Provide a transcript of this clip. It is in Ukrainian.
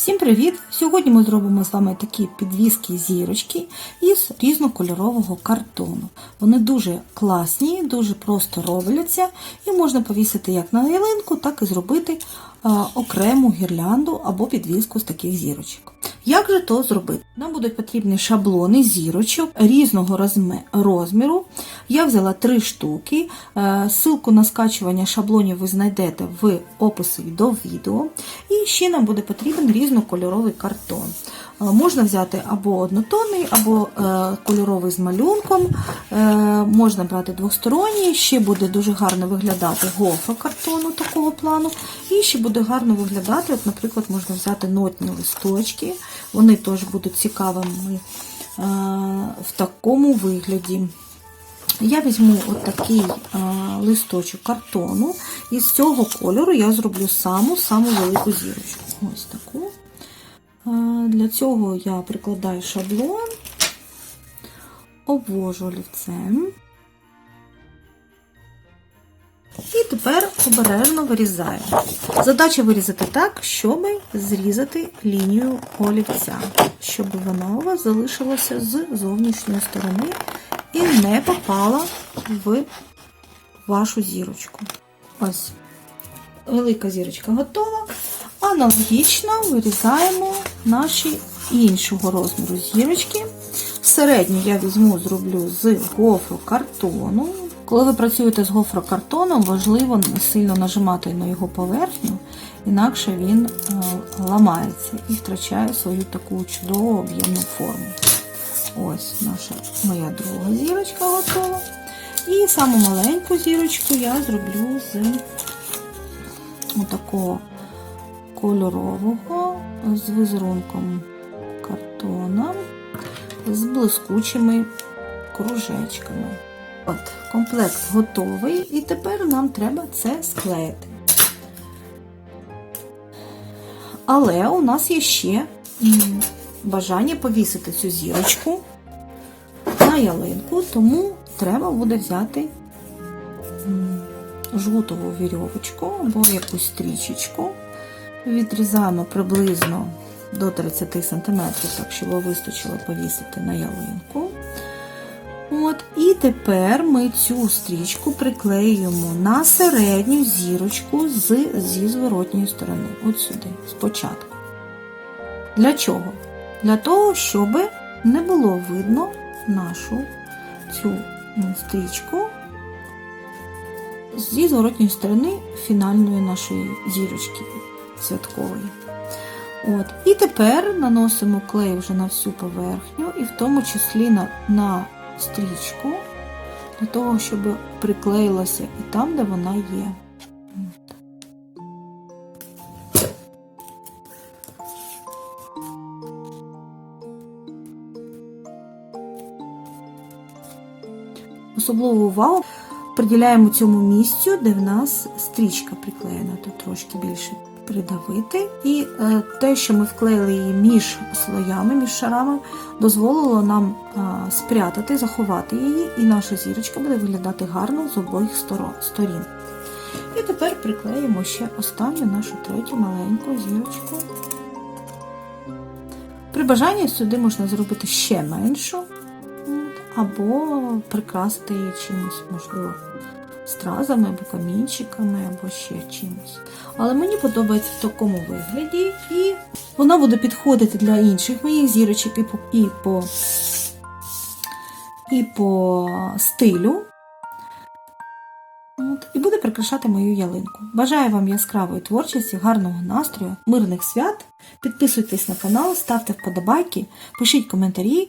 Всім привіт! Сьогодні ми зробимо з вами такі підвіски зірочки із різнокольорового картону. Вони дуже класні, дуже просто робляться і можна повісити як на ялинку, так і зробити окрему гірлянду або підвіску з таких зірочок. Як же то зробити? Нам будуть потрібні шаблони зірочок різного розміру. Я взяла три штуки. Е, Ссылку на скачування шаблонів ви знайдете в описі до відео. І ще нам буде потрібен різнокольоровий картон. Е, Можна взяти або однотонний, або е, кольоровий з малюнком. Е, Можна брати двосторонній, ще буде дуже гарно виглядати гофра картону такого плану. І ще буде гарно виглядати, от, наприклад, можна взяти нотні листочки. Вони теж будуть цікавими в такому вигляді. Я візьму отакий листочок картону, і з цього кольору я зроблю саму-саму велику зірочку. Ось таку. Для цього я прикладаю шаблон, обвожу олівцем. І тепер обережно вирізаю. Задача вирізати так, щоб зрізати лінію олівця, щоб вона у вас залишилася з зовнішньої сторони і не попала в вашу зірочку. Ось, велика зірочка готова. Аналогічно вирізаємо наші іншого розміру зірочки. Середню я візьму, зроблю з гофрокартону. Коли ви працюєте з гофрокартоном, важливо не сильно нажимати на його поверхню, інакше він е, ламається і втрачає свою таку чудову об'ємну форму. Ось наша моя друга зірочка готова. І саму маленьку зірочку я зроблю з такого кольорового, з візерунком картона, з блискучими кружечками. От, комплект готовий, і тепер нам треба це склеїти. Але у нас є ще бажання повісити цю зірочку на ялинку, тому треба буде взяти жгутову вірьовочку або якусь стрічечку. Відрізаємо приблизно до 30 см, так щоб вистачило повісити на ялинку. От, І тепер ми цю стрічку приклеюємо на середню зірочку з, зі зворотньої сторони. От сюди, спочатку. Для чого? Для того, щоб не було видно нашу цю стрічку зі зворотньої сторони фінальної нашої зірочки святкової. От. І тепер наносимо клей вже на всю поверхню, і в тому числі на, на стрічку, для того, щоб приклеїлася і там, де вона є. Особливу увагу приділяємо цьому місцю, де в нас стрічка приклеєна, тут трошки більше придавити. І е, те, що ми вклеїли її між слоями, між шарами, дозволило нам е, спрятати, заховати її, і наша зірочка буде виглядати гарно з обох сторін. І тепер приклеїмо ще останню нашу третю маленьку зірочку. При бажанні сюди можна зробити ще меншу, або прикрасити її чимось, можливо, стразами або камінчиками, або ще чимось. Але мені подобається в такому вигляді, і вона буде підходити для інших моїх зірочок і по, і по, і по стилю. От, і буде прикрашати мою ялинку. Бажаю вам яскравої творчості, гарного настрою, мирних свят. Підписуйтесь на канал, ставте вподобайки, пишіть коментарі.